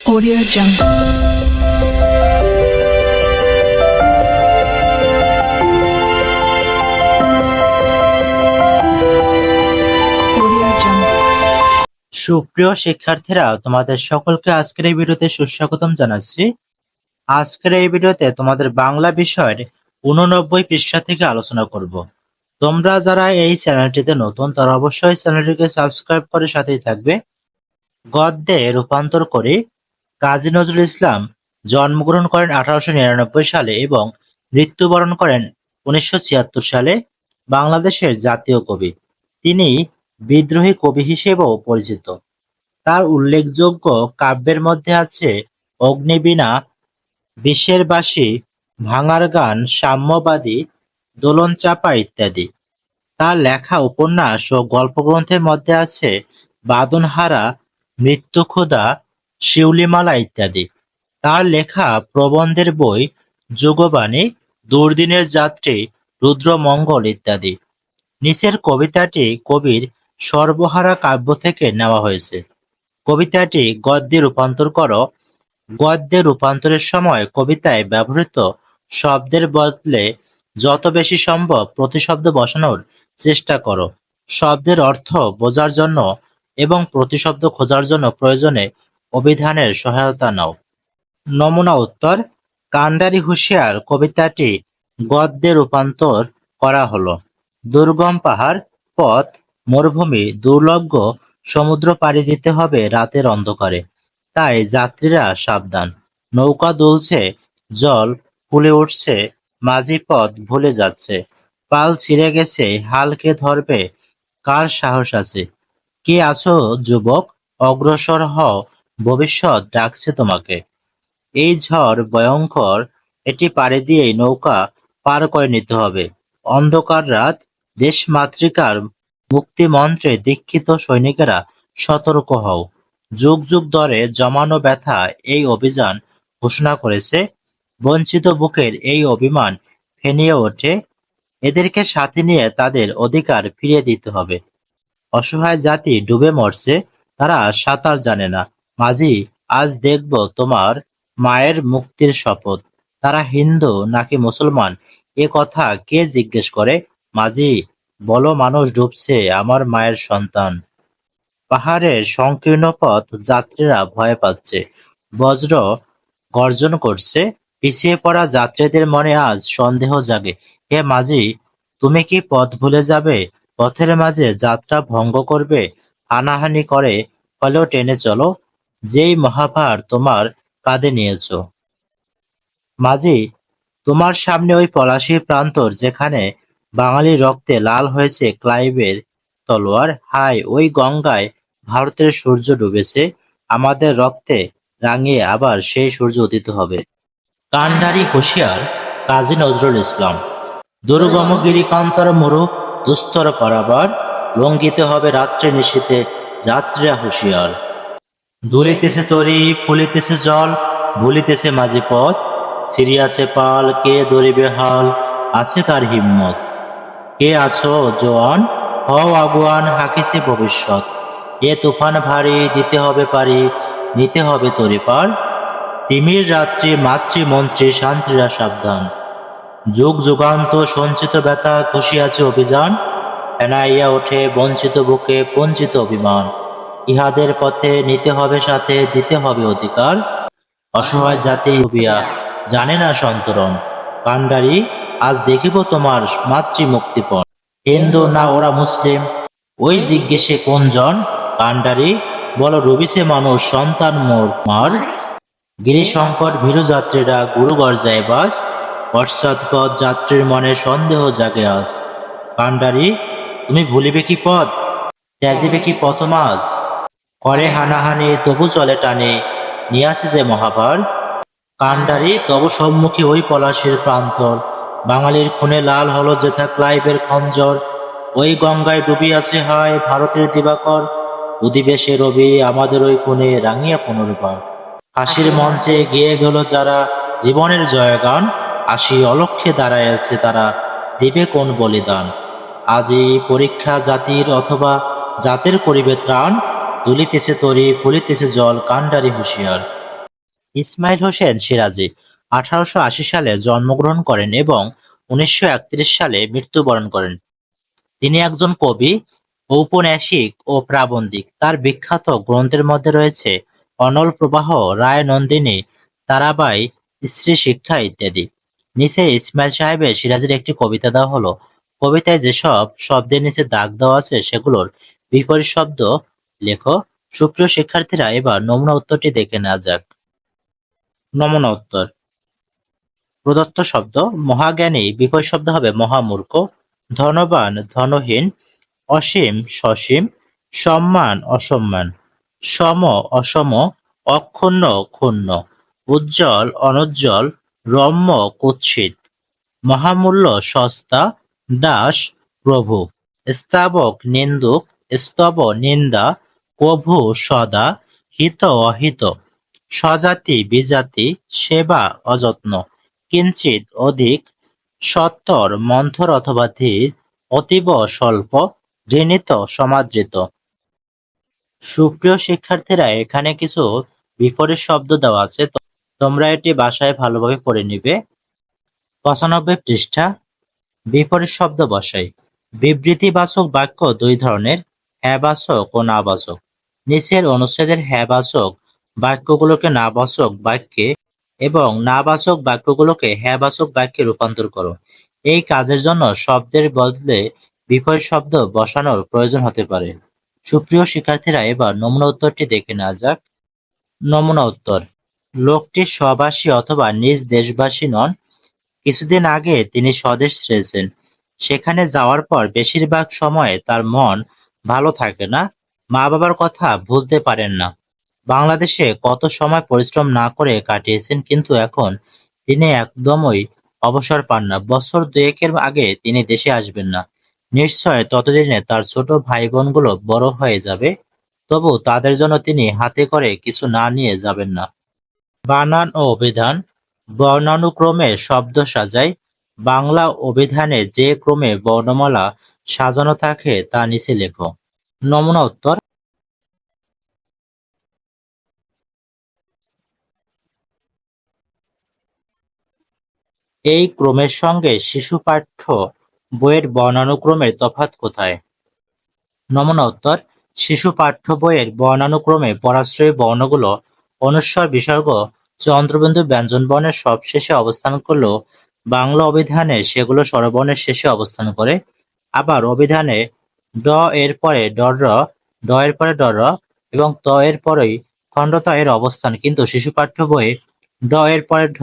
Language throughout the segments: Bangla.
Audio Jungle. সুপ্রিয় শিক্ষার্থীরা, তোমাদের সকলকে আজকের এই ভিডিওতে সুস্বাগতম জানাচ্ছি। আজকের এই ভিডিওতে তোমাদের বাংলা বিষয়ের উননব্বই পৃষ্ঠা থেকে আলোচনা করব। তোমরা যারা এই চ্যানেলটিতে নতুন, তারা অবশ্যই চ্যানেলটিকে সাবস্ক্রাইব করে সাথেই থাকবে। গদ্যে রূপান্তর করে। কাজী নজরুল ইসলাম জন্মগ্রহণ করেন আঠারোশো নিরানব্বই সালে এবং মৃত্যুবরণ করেন উনিশশো ছিয়াত্তর সালে বাংলাদেশের জাতীয় কবি। তিনি বিদ্রোহী কবি হিসেবেও পরিচিত। তার উল্লেখযোগ্য কাব্যের মধ্যে আছে অগ্নিবীণা, বিশ্বের বাসী, ভাঙার গান, সাম্যবাদী, দোলন চাপা ইত্যাদি। তার লেখা, উপন্যাস ও গল্পগ্রন্থের মধ্যে আছে বাদনহারা মৃত্যুক্ষুধা শিউলিমালা ইত্যাদি। তার লেখা প্রবন্ধের বই যুগবাণী, দুর্দিনের যাত্রী, রুদ্রমঙ্গল ইত্যাদি। নিচের কবিতাটি কবির সর্বহারা কাব্য থেকে নেওয়া হয়েছে। কবিতাটি গদ্যে রূপান্তর করো। গদ্যে রূপান্তরের সময় কবিতায় ব্যবহৃত শব্দের বদলে যত বেশি সম্ভব প্রতিশব্দ বসানোর চেষ্টা করো। শব্দের অর্থ বোঝার জন্য এবং প্রতিশব্দ খোঁজার জন্য প্রয়োজনে অভিধানের সহায়তা নাও। নমুনা উত্তর, কান্ডারি হুঁশিয়ার কবিতাটি গদ্যে রূপান্তর করা হলো। দুর্গম পাহাড়, পথ, মরুভূমি, দুর্লভ্য সমুদ্র পাড়ি দিতে হবে রাতের অন্ধকারে। তাই যাত্রীরা সাবধান। নৌকা দুলছে, জল ফুলে উঠছে, মাঝি পথ ভুলে যাচ্ছে। পাল ছিঁড়ে গেছে হাল কে ধরবে, কার সাহস আছে? কে আছো, যুবক? অগ্রসর হও ভবিষ্যৎ ডাকছে তোমাকে। এই ঝড় ভয়ঙ্কর, এটি পাড়ি দিয়েই নৌকা পার করে নিতে হবে। অন্ধকার রাত দেশ মাতৃকার মুক্তি মন্ত্রে দীক্ষিত সৈনিকেরা সতর্ক হও। যুগ যুগ ধরে জমানো ব্যথা এই অভিযান ঘোষণা করেছে। বঞ্চিত বুকের এই অভিমান ফেনিয়ে ওঠে। এদেরকে সাথে নিয়ে তাদের অধিকার ফিরিয়ে দিতে হবে। অসহায় জাতি ডুবে মরছে, তারা সাঁতার জানে না। মাঝি, আজ দেখব তোমার মায়ের মুক্তির শপথ। তারা হিন্দু নাকি মুসলমান? এ কথা কে জিজ্ঞেস করে? মাঝি, বলো মানুষ ডুবছে আমার মায়ের সন্তান। পাহাড়ের সংকীর্ণ পথ যাত্রীরা ভয় পাচ্ছে। বজ্র গর্জন করছে। পিছিয়ে পড়া যাত্রীদের মনে আজ সন্দেহ জাগে। হে মাঝি, তুমি কি পথ ভুলে যাবে? পথের মাঝে যাত্রা ভঙ্গ করবে? হানাহানি করে? হলেও টেনে চলো। যেই মহাভার তোমার কাঁধে নিয়েছো। মাঝি, তোমার সামনে ওই পলাশীর প্রান্তর যেখানে বাঙালি রক্তে লাল হয়েছে ক্লাইভের তলোয়ার, হায়, ওই গঙ্গায় ভারতের সূর্য ডুবেছে, আমাদের রক্তে রাঙিয়ে আবার সেই সূর্য উদিত হবে। কান্ডারি হুঁশিয়ার কাজী নজরুল ইসলাম দুর্গম গিরিকান্তর মরু, দুস্তর পারাবার লঙ্ঘিতে হবে রাত্রে নিশীতে যাত্রীরা হুঁশিয়ার। দুলিতেছে তরি, ফুলিতেছে জল, ভুলিতেছে মাঝি পথ। ছিড়িয়াছে পাল, কে ধরিবে হাল? আছে কার হিম্মত। কে আছো জোয়ান? হও আগুয়ান, হাকিছে ভবিষ্যৎ। এ তুফান ভারী, দিতে হবে পারি, নিতে হবে তরি পার তিমির রাত্রি, মাতৃমন্ত্রী, শান্তিরা সাবধান। যুগ যুগান্ত, সঞ্চিত ব্যথা, খুশি আছে অভিযান। এনাইয়া ওঠে বঞ্চিত বুকে বঞ্চিত অভিমান। ইহাদের পথে নিতে হবে সাথে দিতে হবে অধিকার। অসহায় জাতি ডুবিয়া জানে না সন্তরণ। কান্ডারি আজ দেখিব তোমার মাতৃ মুক্তিপণ হিন্দু না ওরা মুসলিম? ওই জিজ্ঞেসে কোনজন কান্ডারি বলো রবিছে মানুষ, সন্তান মোর মার? গিরিশঙ্কর ভীরু যাত্রীরা গুরু গর্জায় বাস পশ্চাৎপদ যাত্রীর মনে সন্দেহ জাগে আজ। কান্ডারি তুমি ভুলিবে কি পদ ত্যাজিবে কি পথ পথমাজ করে হানাহানি তবু চলে টানে। নিয়াছে যে মহাভার। কান্ডারি তব সম্মুখী ওই পলাশের প্রান্তর। বাঙালির খুনে লাল হলো যেথা ক্লাইবের খঞ্জর। ওই গঙ্গায় ডুবিয়াছে হায় ভারতের দিবাকর। উদিবেশে রবি আমাদের ওই খুনে রাঙিয়া পুনর্বার। হাসির মঞ্চে গিয়ে গেল যারা জীবনের জয়গান। আসি অলক্ষ্যে দাঁড়াইয়াছে তারা। দেবে কোন বলিদান? আজি পরীক্ষা জাতির অথবা জাতের করিবে ত্রাণ। দুলিতেছে তরি ফুলিতেছে জল কান্ডারি হুঁশিয়ার। ইসমাইল হোসেন সিরাজি আঠারোশো আশি সালে জন্মগ্রহণ করেন এবং উনিশশো একত্রিশ সালে মৃত্যুবরণ করেন। তিনি একজন কবি, ঔপন্যাসিক ও প্রাবন্ধিক। তার বিখ্যাত গ্রন্থের মধ্যে রয়েছে অনল প্রবাহ, রায় নন্দিনী, তারাবাই, স্ত্রী শিক্ষা ইত্যাদি। নিচে ইসমাইল সাহেবের সিরাজের একটি কবিতা দেওয়া হলো। কবিতায় যেসব শব্দের নিচে দাগ দেওয়া আছে, সেগুলোর বিপরীত শব্দ লেখো, সুপ্রিয় শিক্ষার্থীরা, এবার নমুনা উত্তরটি দেখে নেওয়া যাক। নমুনা উত্তর। প্রদত্ত শব্দ, মহাজ্ঞানী বিপরীত শব্দ হবে মহামূর্খ, ধনবান, ধনহীন, অসীম, সসীম, সম্মান, অসম্মান, সম, অসম, অক্ষুণ্ণ, ক্ষুণ্ণ, উজ্জ্বল, অনুজ্জ্বল, রম্য, কুৎসিত, মহামূল্য, সস্তা, দাস, প্রভু, স্তাবক, নিন্দুক, স্তব, নিন্দা কভু সদা হিত অহিত। স্বজাতি বিজাতি সেবা অযত্ন। কিঞ্চিত অধিক সত্তর মন্থর অথবা ধীর, অতীব স্বল্প, ঘৃণিত, সমাদৃত। সুপ্রিয় শিক্ষার্থীরা, এখানে কিছু বিপরীত শব্দ দেওয়া আছে। তোমরা এটি বাসায় ভালোভাবে পড়ে নিবে। পঁচানব্বই পৃষ্ঠা। বিপরীত শব্দ বসাই। বিবৃতিবাচক বাক্য দুই ধরনের, হ্যাবাচক ও নাবাচক। নিচের অনুচ্ছেদের হ্যাবাচক বাক্যগুলোকে নাবাচক বাক্যে এবং নাবাচক বাক্যগুলোকে হ্যাবাচক বাক্যে রূপান্তর করো। এই কাজের জন্য শব্দের বদলে বিপরীত শব্দ বসানোর প্রয়োজন হতে পারে। সুপ্রিয় শিক্ষার্থীরা, এবার নমুনা উত্তরটি দেখে নেওয়া যাক। নমুনা উত্তর। লোকটি স্ববাসী অথবা নিজ দেশবাসী নন। কিছুদিন আগে তিনি স্বদেশ ছেড়েছেন। সেখানে যাওয়ার পর বেশিরভাগ সময়ে তার মন ভালো থাকে না। মা বাবার কথা ভুলতে পারেন না। বাংলাদেশে কত সময় পরিশ্রম না করে কাটিয়েছেন কিন্তু এখন তিনি একদমই অবসর পান না। বছর দুয়েকের আগে তিনি দেশে আসবেন না। নিশ্চয় ততদিনে তার ছোট ভাই বোনগুলো বড় হয়ে যাবে, তবু তাদের জন্য তিনি হাতে করে কিছু না নিয়ে যাবেন না। বানান ও অভিধান বর্ণানুক্রমে শব্দ সাজায়, বাংলা অভিধানে যে ক্রমে বর্ণমালা সাজানো থাকে তা নিচে লেখো। নমুনা উত্তর। এই ক্রমের সঙ্গে শিশু পাঠ্য বইয়ের বর্ণানুক্রমের তফাৎ কোথায়? নমুনা উত্তর, শিশু পাঠ্য বইয়ের বর্ণানুক্রমে পরাশ্রয়ী বর্ণগুলো অনুস্বর বিসর্গ চন্দ্রবিন্দু ব্যঞ্জন বর্ণের সবশেষে অবস্থান করলেও বাংলা অভিধানে সেগুলো স্বরবর্ণের শেষে অবস্থান করে, আবার অভিধানে ড এর পরে ডর ড এর পরে ডর এবং ত এর পরেই খণ্ডত এর অবস্থান। কিন্তু শিশু পাঠ্য বইয়ে ড এর পরে ঢ,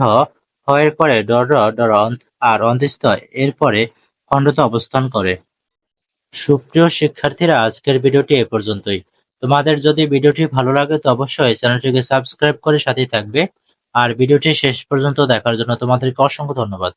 হ এর পরে ডর ডর আর অন্ত্যস্ত এর পরে খণ্ডত অবস্থান করে। সুপ্রিয় শিক্ষার্থীরা, আজকের ভিডিওটি এ পর্যন্তই। তোমাদের যদি ভিডিওটি ভালো লাগে, তো অবশ্যই চ্যানেলটিকে সাবস্ক্রাইব করে সাথেই থাকবে। আর ভিডিওটি শেষ পর্যন্ত দেখার জন্য তোমাদেরকে অসংখ্য ধন্যবাদ।